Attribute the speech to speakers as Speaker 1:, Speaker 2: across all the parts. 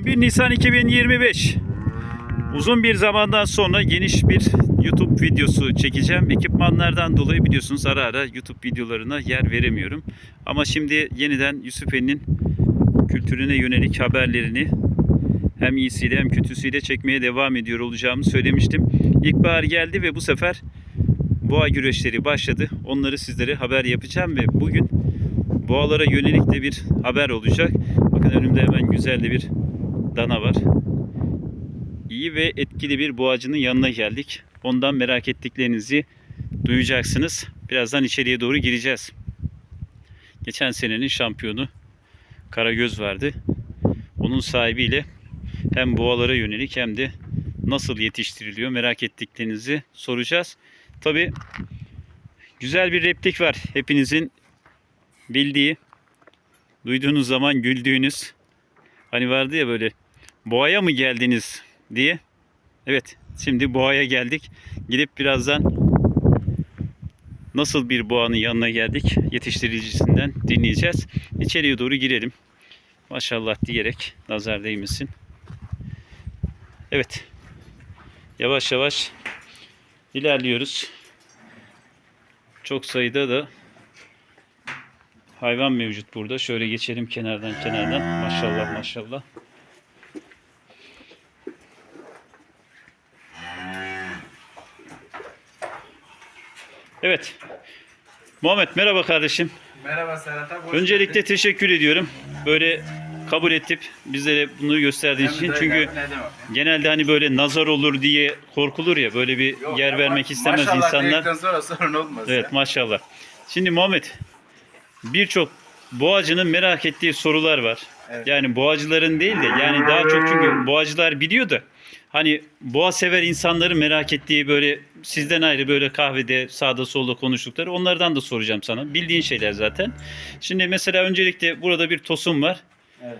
Speaker 1: 11 Nisan 2025. Uzun bir zamandan sonra geniş bir YouTube videosu çekeceğim. Ekipmanlardan dolayı biliyorsunuz ara ara YouTube videolarına yer veremiyorum. Ama şimdi yeniden Yusufeli'nin kültürüne yönelik haberlerini hem iyisiyle hem kötüsüyle çekmeye devam ediyor olacağımı söylemiştim. İlkbahar geldi ve bu sefer boğa güreşleri başladı. Onları sizlere haber yapacağım ve bugün boğalara yönelik de bir haber olacak. Bakın önümde hemen güzel de bir dana var. İyi ve etkili bir boğacının yanına geldik. Ondan merak ettiklerinizi duyacaksınız. Birazdan içeriye doğru gireceğiz. Geçen senenin şampiyonu Karagöz vardı. Onun sahibiyle hem boğalara yönelik hem de nasıl yetiştiriliyor merak ettiklerinizi soracağız. Tabi güzel bir replik var hepinizin bildiği, duyduğunuz zaman güldüğünüz. Hani vardı ya böyle boğaya mı geldiniz diye. Evet şimdi boğaya geldik. Gidip birazdan nasıl bir boğanın yanına geldik yetiştiricisinden dinleyeceğiz. İçeriye doğru girelim. Maşallah diyerek nazar değmesin. Evet. Yavaş yavaş ilerliyoruz. Çok sayıda da hayvan mevcut burada. Şöyle geçelim kenardan kenardan. Maşallah maşallah. Evet. Muhammed merhaba kardeşim.
Speaker 2: Merhaba Serhat abi.
Speaker 1: Öncelikle
Speaker 2: geldin.
Speaker 1: teşekkür ediyorum. Böyle kabul edip bizlere bunları gösterdiğin için.
Speaker 2: De
Speaker 1: Çünkü genelde hani böyle nazar olur diye korkulur ya böyle bir
Speaker 2: Yok
Speaker 1: yer vermek istemez
Speaker 2: maşallah
Speaker 1: insanlar.
Speaker 2: dedikten sonra sorun olmaz
Speaker 1: Evet
Speaker 2: ya.
Speaker 1: maşallah. Şimdi Muhammed birçok boğacının merak ettiği sorular var.
Speaker 2: Evet.
Speaker 1: Yani boğacıların değil de yani daha çok çünkü boğacılar biliyor da hani boğa sever insanların merak ettiği böyle sizden ayrı böyle kahvede sağda solda konuştukları onlardan da soracağım sana. Bildiğin şeyler zaten. Şimdi mesela öncelikle burada bir tosun var.
Speaker 2: Evet.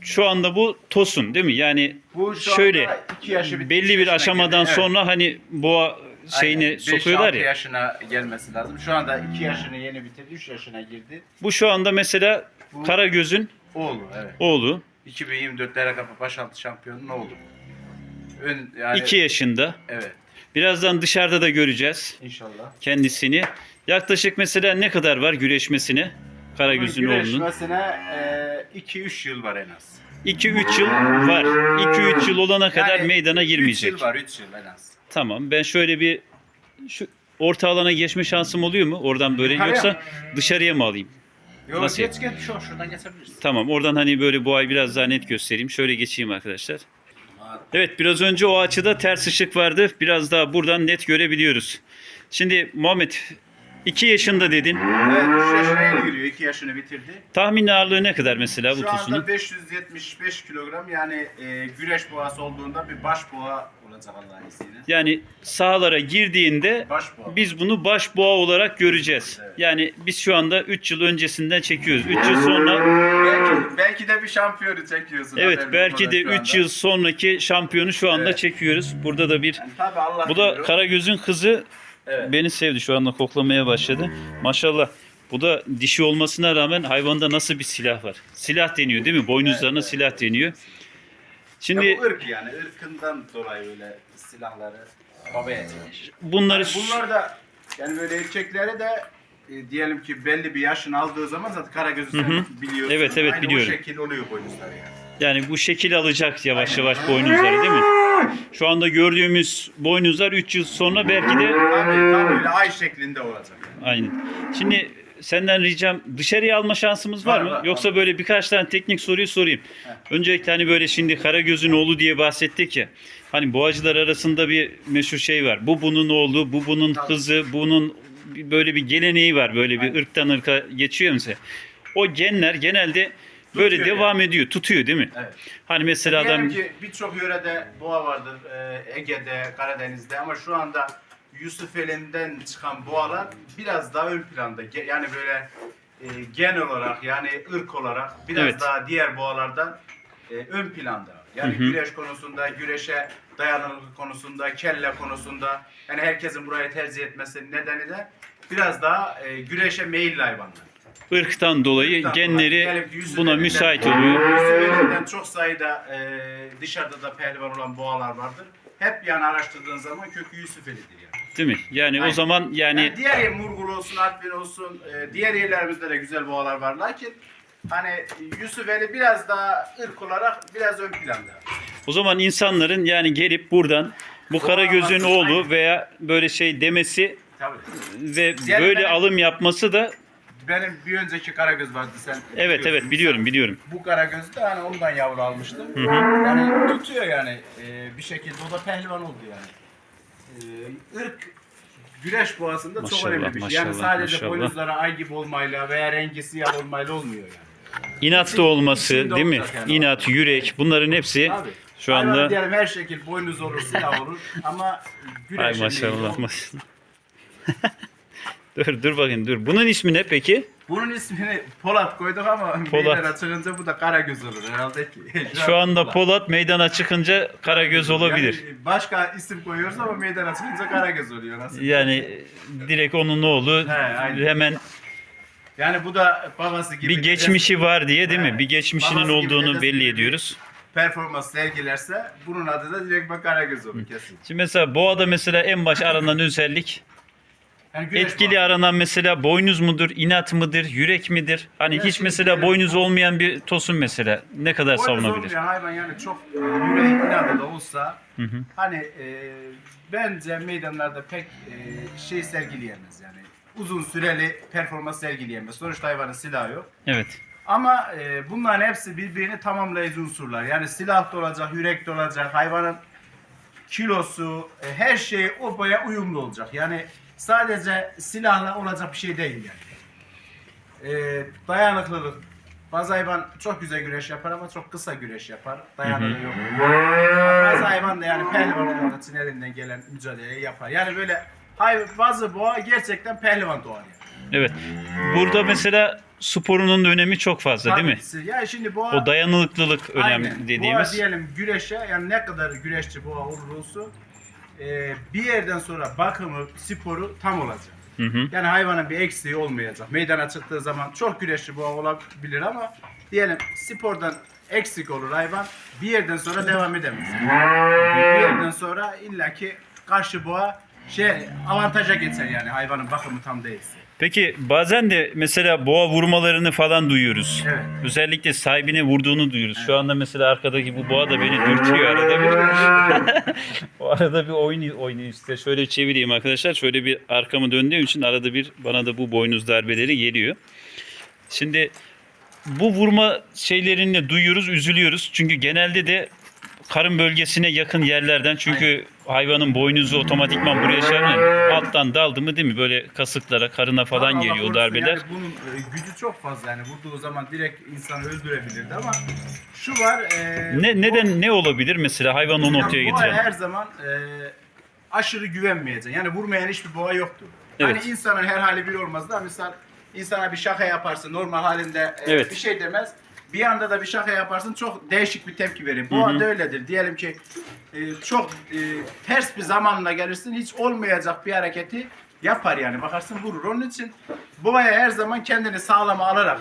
Speaker 1: Şu anda bu tosun değil mi? Yani
Speaker 2: Bu
Speaker 1: şöyle
Speaker 2: iki yaşı
Speaker 1: belli bir aşamadan
Speaker 2: girdi.
Speaker 1: sonra hani boğa şeyini
Speaker 2: Aynen,
Speaker 1: sokuyorlar
Speaker 2: altı
Speaker 1: ya.
Speaker 2: yaşına gelmesi lazım. Şu anda 2 yaşını yeni bitirdi, 3 yaşına girdi.
Speaker 1: Bu şu anda mesela
Speaker 2: Bu-
Speaker 1: Karagöz'ün
Speaker 2: Oğlu evet.
Speaker 1: oğlu
Speaker 2: 2024 Derekapı Başaltı şampiyonun oğlu. Ön, yani,
Speaker 1: 2 yaşında.
Speaker 2: Evet
Speaker 1: Birazdan dışarıda da göreceğiz
Speaker 2: inşallah.
Speaker 1: kendisini. Yaklaşık mesela ne kadar var güreşmesine Karagöz'ün oğlunun?
Speaker 2: Güreşmesine 2-3 yıl var en az.
Speaker 1: 2-3 yıl var. 2-3 yıl olana kadar
Speaker 2: Yani
Speaker 1: meydana
Speaker 2: 3
Speaker 1: girmeyecek.
Speaker 2: yıl var 3 yıl en az.
Speaker 1: Tamam. Ben şöyle bir şu orta alana geçme şansım oluyor mu? Oradan böyle
Speaker 2: Yukarıya
Speaker 1: yoksa dışarıya mı alayım?
Speaker 2: Yok
Speaker 1: Nasıl?
Speaker 2: geç geç şu şuradan geçebilirsin.
Speaker 1: Tamam. Oradan hani böyle bu ay biraz daha net göstereyim. Şöyle geçeyim arkadaşlar. Evet biraz önce o açıda ters ışık vardı. Biraz daha buradan net görebiliyoruz. Şimdi Muhammed 2 yaşında dedin.
Speaker 2: Evet 3 yaşına yeni giriyor 2 yaşını bitirdi.
Speaker 1: Tahmin ağırlığı ne kadar mesela bu
Speaker 2: Şu
Speaker 1: tosunun?
Speaker 2: anda 575 kilogram yani e, güreş boğası olduğunda bir baş boğa olacak Allah'ın izniyle.
Speaker 1: Yani sahalara girdiğinde
Speaker 2: Baş boğa.
Speaker 1: biz bunu baş boğa olarak göreceğiz. Yani biz şu anda 3 yıl öncesinden çekiyoruz. 3 yıl sonra
Speaker 2: belki, belki de bir şampiyonu çekiyorsun.
Speaker 1: evet
Speaker 2: haberin
Speaker 1: belki de
Speaker 2: şu
Speaker 1: 3
Speaker 2: anda.
Speaker 1: yıl sonraki şampiyonu şu anda
Speaker 2: Evet.
Speaker 1: çekiyoruz. Burada da bir
Speaker 2: Yani tabii Allah
Speaker 1: bu da
Speaker 2: bilir.
Speaker 1: Karagöz'ün kızı
Speaker 2: Evet.
Speaker 1: beni sevdi şu anda koklamaya başladı. Maşallah. Bu da dişi olmasına rağmen hayvanda nasıl bir silah var? Silah deniyor değil mi? Boynuzlarına
Speaker 2: Evet,
Speaker 1: silah deniyor. Şimdi
Speaker 2: Ya bu ırk yani ırkından dolayı böyle silahları babaya çekmiş.
Speaker 1: bunları
Speaker 2: Yani bunlar da yani böyle erkekleri de e, diyelim ki belli bir yaşını aldığı zaman zaten Karagöz'ü sen
Speaker 1: Hı hı.
Speaker 2: biliyorsun.
Speaker 1: Evet, evet,
Speaker 2: Aynı
Speaker 1: biliyorum.
Speaker 2: o şekil oluyor boynuzları yani.
Speaker 1: Yani bu şekil alacak yavaş yavaş boynuzları değil mi? Şu anda gördüğümüz boynuzlar 3 yıl sonra belki de
Speaker 2: Tabii tam öyle ay şeklinde olacak.
Speaker 1: aynen. Şimdi senden ricam dışarıya alma şansımız var,
Speaker 2: Var,
Speaker 1: mı?
Speaker 2: var,
Speaker 1: Yoksa böyle birkaç tane teknik soruyu sorayım. Öncelikle hani böyle şimdi Karagöz'ün oğlu diye bahsettik ya. Hani boğacılar arasında bir meşhur şey var. Bu bunun oğlu, bu bunun kızı, bunun böyle bir geleneği var. Böyle bir ırktan ırka geçiyor mesela. O genler genelde böyle
Speaker 2: Tutuyor
Speaker 1: devam ediyor, tutuyor değil mi?
Speaker 2: Evet.
Speaker 1: Hani mesela adam
Speaker 2: Diyelim ki birçok yörede boğa vardır. e, Ege'de, Karadeniz'de ama şu anda Yusufeli'nden çıkan boğalar biraz daha ön planda. Ge- Yani böyle e, gen olarak yani ırk olarak biraz
Speaker 1: Evet.
Speaker 2: daha diğer boğalardan e, ön planda. Yani
Speaker 1: Hı hı.
Speaker 2: güreş konusunda, güreşe dayanıklılık konusunda, kelle konusunda yani herkesin burayı tercih etmesi nedeni de biraz daha e, güreşe meyilli hayvanlar.
Speaker 1: Irktan dolayı
Speaker 2: Irktan
Speaker 1: genleri
Speaker 2: dolayı. Yüzü
Speaker 1: buna müsait oluyor.
Speaker 2: Yüzü çok sayıda e, dışarıda da pehlivan olan boğalar vardır. Hep yani araştırdığın zaman kökü Yusufeli'dir yani.
Speaker 1: Değil mi? Yani o
Speaker 2: Aynen.
Speaker 1: zaman
Speaker 2: Yani,
Speaker 1: yani
Speaker 2: diğer yer Murgul olsun, Artvin olsun, e, diğer yerlerimizde de güzel boğalar var. Lakin hani Yusufeli biraz daha ırk olarak biraz ön planda.
Speaker 1: o zaman insanların yani gelip buradan bu Karagöz'ün
Speaker 2: Aynen.
Speaker 1: oğlu veya böyle şey demesi
Speaker 2: Tabii.
Speaker 1: ve
Speaker 2: Yani
Speaker 1: böyle alım yapması da
Speaker 2: Benim bir önceki Karagöz vardı sen.
Speaker 1: evet evet biliyorum biliyorum.
Speaker 2: Bu Karagöz'ü de hani ondan yavru almıştım.
Speaker 1: hı.
Speaker 2: Yani tutuyor yani e, bir şekilde o da pehlivan oldu yani. E, ırk güreş boğasında çok
Speaker 1: Maşallah,
Speaker 2: önemli bir şey. Yani
Speaker 1: maşallah,
Speaker 2: sadece
Speaker 1: maşallah.
Speaker 2: boynuzlara ay gibi olmayla veya rengi siyah olmayla olmuyor yani.
Speaker 1: İnatlı olması
Speaker 2: içinde
Speaker 1: değil mi?
Speaker 2: olacak yani.
Speaker 1: İnat, yürek bunların hepsi
Speaker 2: Abi,
Speaker 1: şu anda
Speaker 2: diyelim her şekil boynuz olur, silah olur ama güreş
Speaker 1: Ay maşallah maşallah. dur dur bakayım dur. Bunun ismi ne peki?
Speaker 2: Bunun ismini Polat koyduk ama
Speaker 1: Polat.
Speaker 2: meydana çıkınca bu da Karagöz olur herhalde ki.
Speaker 1: Şu anda Polat meydana çıkınca Karagöz olabilir.
Speaker 2: Yani başka isim koyuyoruz ama meydana çıkınca Karagöz oluyor nasıl?
Speaker 1: Yani direkt onun oğlu
Speaker 2: He, aynen.
Speaker 1: hemen
Speaker 2: Yani bu da babası gibi
Speaker 1: bir geçmişi var diye değil mi?
Speaker 2: He.
Speaker 1: Bir geçmişinin
Speaker 2: Babası gibi,
Speaker 1: olduğunu
Speaker 2: dedesi
Speaker 1: belli
Speaker 2: gibi.
Speaker 1: ediyoruz.
Speaker 2: performans sergilerse bunun adı da direkt bak Karagöz olur kesin.
Speaker 1: Şimdi mesela boğada mesela en baş aranan özellik
Speaker 2: Yani güneş
Speaker 1: etkili
Speaker 2: bağı.
Speaker 1: aranan mesela boynuz mudur, inat mıdır, yürek midir? Hani hiç mesela boynuz olmayan bir tosun mesela ne kadar
Speaker 2: Boynuz
Speaker 1: savunabilir?
Speaker 2: olmayan hayvan yani çok e, yüreği inadı da olsa
Speaker 1: Hı hı.
Speaker 2: hani e, bence meydanlarda pek e, şey sergileyemez yani. Uzun süreli performans sergileyemez. Sonuçta hayvanın silahı yok.
Speaker 1: Evet.
Speaker 2: Ama e, bunların hepsi birbirini tamamlayıcı unsurlar. Yani silah da olacak, yürek de olacak, hayvanın kilosu, e, her şey o boya uyumlu olacak. Yani sadece silahla olacak bir şey değil yani. E, dayanıklılık. Bazı hayvan çok güzel güreş yapar ama çok kısa güreş yapar. Dayanıklı yok. Bazı hayvan da yani pehlivan olmak için elinden gelen mücadeleyi yapar. Yani böyle hay, bazı boğa gerçekten pehlivan doğar yani.
Speaker 1: Evet. Burada mesela sporunun önemi çok fazla değil mi?
Speaker 2: Tabii, Yani şimdi boğa
Speaker 1: O dayanıklılık önemli
Speaker 2: Aynen. Boğa
Speaker 1: dediğimiz.
Speaker 2: diyelim güreşe yani ne kadar güreşçi boğa olur olsun e, bir yerden sonra bakımı, sporu tam olacak.
Speaker 1: Hı hı.
Speaker 2: Yani hayvanın bir eksiği olmayacak. Meydana çıktığı zaman çok güreşçi boğa olabilir ama diyelim spordan eksik olur hayvan bir yerden sonra devam edemez. Bir yerden sonra illaki karşı boğa şey avantaja geçer yani hayvanın bakımı tam değilse.
Speaker 1: Peki bazen de mesela boğa vurmalarını falan duyuyoruz.
Speaker 2: Evet.
Speaker 1: Özellikle sahibine vurduğunu duyuyoruz. Şu anda mesela arkadaki bu boğa da beni dürtüyor arada bir. o arada bir oyun oynuyor işte. Şöyle çevireyim arkadaşlar. Şöyle bir arkamı döndüğüm için arada bir bana da bu boynuz darbeleri geliyor. Şimdi bu vurma şeylerini duyuyoruz, üzülüyoruz. Çünkü genelde de karın bölgesine yakın yerlerden çünkü hayvanın boynuzu otomatikman buraya şey yapmıyor. Alttan daldı mı değil mi böyle kasıklara karına falan
Speaker 2: Allah
Speaker 1: geliyor o
Speaker 2: korusun
Speaker 1: darbeler.
Speaker 2: Yani bunun e, gücü çok fazla yani vurduğu zaman direkt insanı öldürebilirdi ama şu var. e,
Speaker 1: Ne
Speaker 2: bu-
Speaker 1: neden ne olabilir mesela hayvanı o
Speaker 2: yani boğaya
Speaker 1: getiren?
Speaker 2: her zaman e, aşırı güvenmeyeceksin. Yani vurmayan hiçbir boğa yoktur.
Speaker 1: Evet.
Speaker 2: Hani insanın her hali bir olmaz da misal insana bir şaka yaparsın normal halinde e,
Speaker 1: Evet.
Speaker 2: bir şey demez. Bir anda da bir şaka yaparsın çok değişik bir tepki verir. Boğa da öyledir. Diyelim ki e, çok e, ters bir zamanla gelirsin hiç olmayacak bir hareketi yapar yani bakarsın vurur. Onun için boğaya her zaman kendini sağlama alarak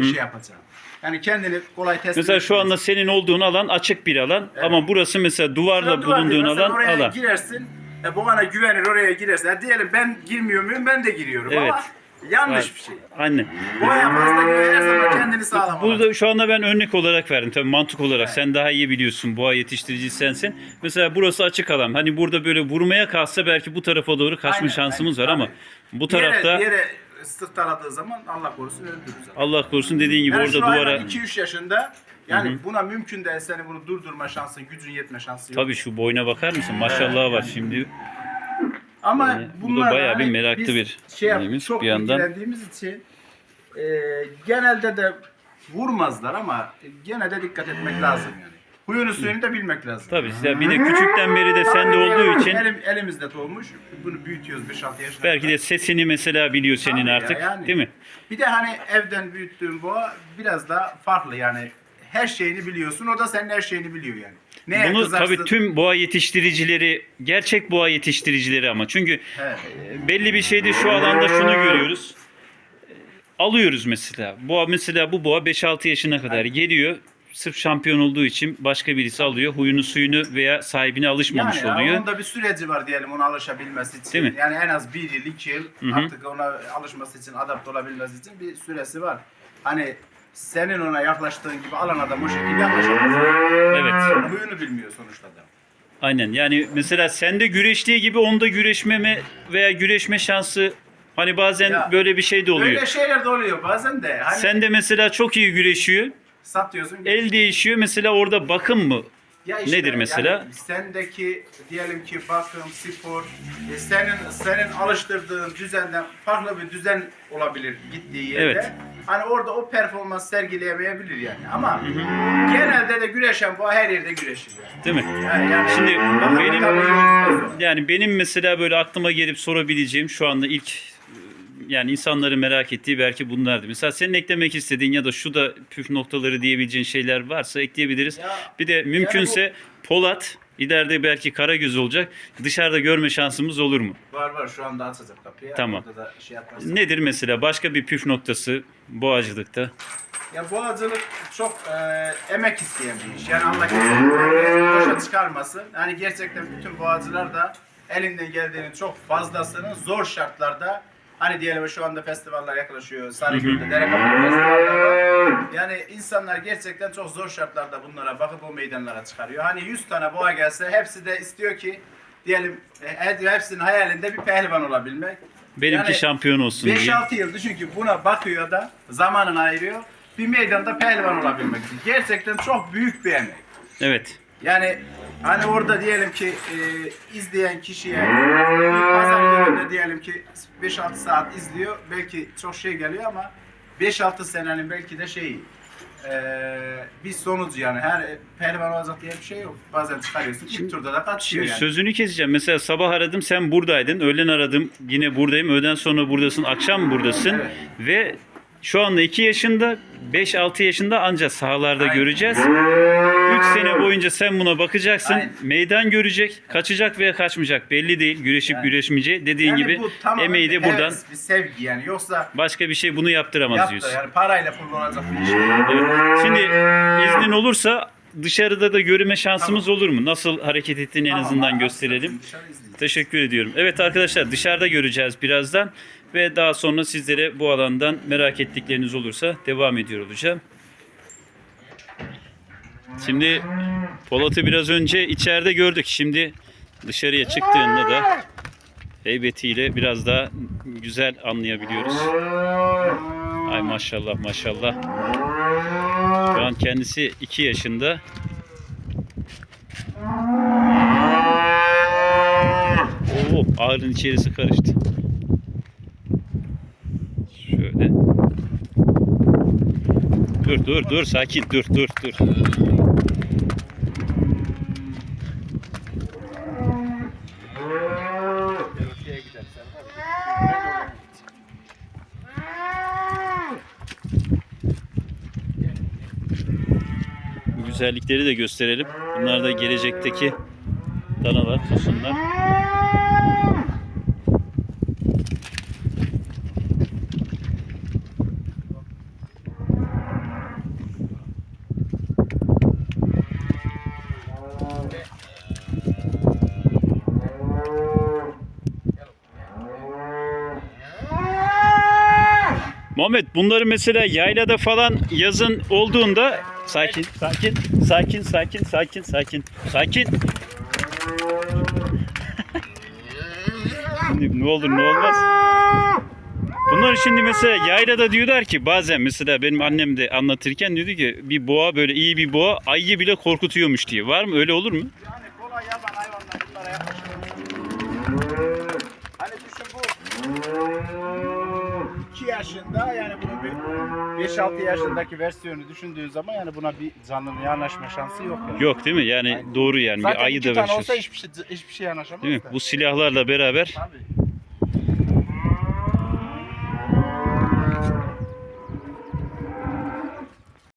Speaker 2: e, şey yapacak. Yani kendini kolay tespit
Speaker 1: Mesela şu anda senin olduğun alan açık bir alan ama burası mesela duvarla
Speaker 2: duvar
Speaker 1: bulunduğun.
Speaker 2: Mesela
Speaker 1: alan
Speaker 2: oraya
Speaker 1: alan.
Speaker 2: girersin. E, bu bana güvenir oraya girersin. Ha, diyelim ben girmiyor muyum? Ben de giriyorum
Speaker 1: Evet.
Speaker 2: ama yanlış bir şey.
Speaker 1: Anne.
Speaker 2: Boğaya fazla güven her zaman kendini sağlam alır.
Speaker 1: Burada şu anda ben örnek olarak verdim tabii mantık olarak. Sen daha iyi biliyorsun. Boğa yetiştirici sensin. Mesela burası açık alan. Hani burada böyle vurmaya kalksa belki bu tarafa doğru kaçma
Speaker 2: Aynen,
Speaker 1: şansımız
Speaker 2: aynen,
Speaker 1: var ama bu
Speaker 2: yere-
Speaker 1: tarafta
Speaker 2: Bir yere sıktaladığı zaman Allah korusun öldürür zaten.
Speaker 1: Allah korusun dediğin gibi orada duvara
Speaker 2: hayvan 2-3 yaşında yani buna mümkün değil seni bunu durdurma şansın, gücün yetme şansı yok.
Speaker 1: Tabii şu boyuna bakar mısın? Maşallah var şimdi.
Speaker 2: Ama
Speaker 1: Yani bu da
Speaker 2: bunlar
Speaker 1: bayağı
Speaker 2: hani
Speaker 1: bir meraklı bir
Speaker 2: şey yap, çok
Speaker 1: bir yandan.
Speaker 2: ilgilendiğimiz için e, genelde de vurmazlar ama gene de dikkat etmek lazım yani. Huyunu suyunu da bilmek lazım.
Speaker 1: Tabii ya bir de küçükten beri de sende olduğu için
Speaker 2: Elim, elimizde doğmuş. Bunu büyütüyoruz 5-6 yaşında.
Speaker 1: belki de sesini mesela biliyor senin
Speaker 2: Tabii ya,
Speaker 1: artık
Speaker 2: yani.
Speaker 1: değil mi?
Speaker 2: Bir de hani evden büyüttüğün boğa biraz daha farklı yani. Her şeyini biliyorsun. O da senin her şeyini biliyor yani. Neye
Speaker 1: Bunu
Speaker 2: kızarsın?
Speaker 1: tabii tüm boğa yetiştiricileri, gerçek boğa yetiştiricileri ama çünkü
Speaker 2: Evet.
Speaker 1: e, belli bir şeyde şu alanda şunu görüyoruz. alıyoruz mesela. Boğa mesela bu boğa 5-6 yaşına kadar geliyor. Sırf şampiyon olduğu için başka birisi alıyor. Huyunu suyunu veya sahibine alışmamış
Speaker 2: yani
Speaker 1: oluyor.
Speaker 2: Onun da bir süreci var diyelim ona alışabilmesi için.
Speaker 1: Değil mi?
Speaker 2: Yani en az bir yıl, iki yıl
Speaker 1: Hı hı.
Speaker 2: artık ona alışması için, adapte olabilmesi için bir süresi var. Hani senin ona yaklaştığın gibi alan adam o şekilde yaklaşamaz.
Speaker 1: Evet.
Speaker 2: Huyunu bilmiyor sonuçta da.
Speaker 1: Aynen. Yani mesela sende güreştiği gibi onda güreşmeme veya güreşme şansı hani bazen
Speaker 2: Ya,
Speaker 1: böyle bir şey de oluyor.
Speaker 2: Böyle şeyler de oluyor bazen de. Hani
Speaker 1: Sen de mesela çok iyi güreşiyor.
Speaker 2: satıyorsun.
Speaker 1: El değişiyor. Mesela orada bakım mı?
Speaker 2: Ya
Speaker 1: Nedir mesela?
Speaker 2: Yani sendeki diyelim ki bakım, spor, e, senin senin alıştırdığın düzenden farklı bir düzen olabilir gittiği yerde.
Speaker 1: Evet.
Speaker 2: Hani orada o performans sergileyemeyebilir yani. Ama genelde de güreşen bu her yerde güreşir yani.
Speaker 1: Değil mi?
Speaker 2: Yani, yani
Speaker 1: Şimdi benim-. Yani benim mesela böyle aklıma gelip sorabileceğim şu anda ilk yani insanları merak ettiği belki bunlardı. Mesela senin eklemek istediğin ya da şu da püf noktaları diyebileceğin şeyler varsa ekleyebiliriz.
Speaker 2: Ya,
Speaker 1: Bir de mümkünse Polat ileride belki Karagöz olacak. Dışarıda görme şansımız olur mu?
Speaker 2: Var var şu anda açacak kapıyı.
Speaker 1: Tamam.
Speaker 2: Da şey.
Speaker 1: Nedir mesela başka bir püf noktası boğacılıkta?
Speaker 2: Ya boğacılık çok e, emek isteyen bir iş. Yani Allah kesinlikle boşa çıkarmasın. Yani gerçekten bütün boğacılar da elinden geldiğinin çok fazlasını zor şartlarda hani diyelim şu anda festivaller yaklaşıyor. Sarıgöl'de, Derekapı festivaller var. Yani insanlar gerçekten çok zor şartlarda bunlara bakıp o meydanlara çıkarıyor. Hani 100 tane boğa gelse hepsi de istiyor ki diyelim e, hepsinin hayalinde bir pehlivan olabilmek.
Speaker 1: Benimki
Speaker 2: Yani
Speaker 1: şampiyon olsun diye.
Speaker 2: 5-6 yıl düşün ki buna bakıyor da zamanını ayırıyor. Bir meydanda pehlivan olabilmek için. Gerçekten çok büyük bir emek.
Speaker 1: Evet.
Speaker 2: Yani hani orada diyelim ki e, izleyen kişiye bir pazar gününde diyelim ki 5-6 saat izliyor. Belki çok şey geliyor ama 5-6 senenin belki de şeyi e, bir sonucu yani her pehlivan olacak diye bir şey yok. Bazen çıkarıyorsun ilk turda da
Speaker 1: Şimdi
Speaker 2: yani.
Speaker 1: sözünü keseceğim. Mesela sabah aradım sen buradaydın. Öğlen aradım yine buradayım. Öğleden sonra buradasın. Akşam buradasın.
Speaker 2: Evet.
Speaker 1: Ve şu anda 2 yaşında 5-6 yaşında ancak sahalarda
Speaker 2: Aynen.
Speaker 1: göreceğiz. 3 sene boyunca sen buna bakacaksın.
Speaker 2: Aynen.
Speaker 1: Meydan görecek. Kaçacak veya kaçmayacak belli değil. Güreşip
Speaker 2: Yani-
Speaker 1: güreşmeyeceği. Dediğin
Speaker 2: Yani
Speaker 1: gibi
Speaker 2: bu
Speaker 1: emeği de buradan
Speaker 2: heves, bir sevgi yani. Yoksa
Speaker 1: başka bir şey bunu yaptıramaz
Speaker 2: yaptı
Speaker 1: diyorsun.
Speaker 2: yani parayla kullanacak bir değil.
Speaker 1: Evet. Şimdi iznin olursa dışarıda da görme şansımız olur mu? Nasıl hareket ettiğini en
Speaker 2: Tamam,
Speaker 1: azından
Speaker 2: abi,
Speaker 1: gösterelim. Teşekkür ediyorum. Evet arkadaşlar dışarıda göreceğiz birazdan ve daha sonra sizlere bu alandan merak ettikleriniz olursa devam ediyor olacağım. Şimdi Polat'ı biraz önce içeride gördük. Şimdi dışarıya çıktığında da heybetiyle biraz daha güzel anlayabiliyoruz. Ay maşallah maşallah. Şu an kendisi 2 yaşında. Oo, ağrın içerisi karıştı. Şöyle. Dur dur dur sakin dur dur dur. Bu güzellikleri de gösterelim. Bunlar da gelecekteki danalar, tosunlar. Muhammed bunları mesela yaylada falan yazın olduğunda sakin sakin sakin sakin sakin sakin sakin Şimdi ne olur ne olmaz. Bunlar şimdi mesela yaylada diyorlar ki bazen mesela benim annem de anlatırken diyordu ki bir boğa böyle iyi bir boğa ayıyı bile korkutuyormuş diye. Var mı öyle olur mu?
Speaker 2: Yani kolay yaban hayvanlar bunlara yaklaşıyor. Hani düşün bu 2 yaşında yani bunun bir 5-6 yaşındaki versiyonu düşündüğün zaman yani buna bir canlının yanaşma şansı yok yani.
Speaker 1: Yok değil mi? Yani
Speaker 2: Aynen.
Speaker 1: doğru yani
Speaker 2: Zaten
Speaker 1: bir ayı da
Speaker 2: tane
Speaker 1: var.
Speaker 2: olsa hiçbir şey, hiçbir şey yanaşamaz
Speaker 1: Değil mi?
Speaker 2: da.
Speaker 1: Bu silahlarla beraber
Speaker 2: Tabii.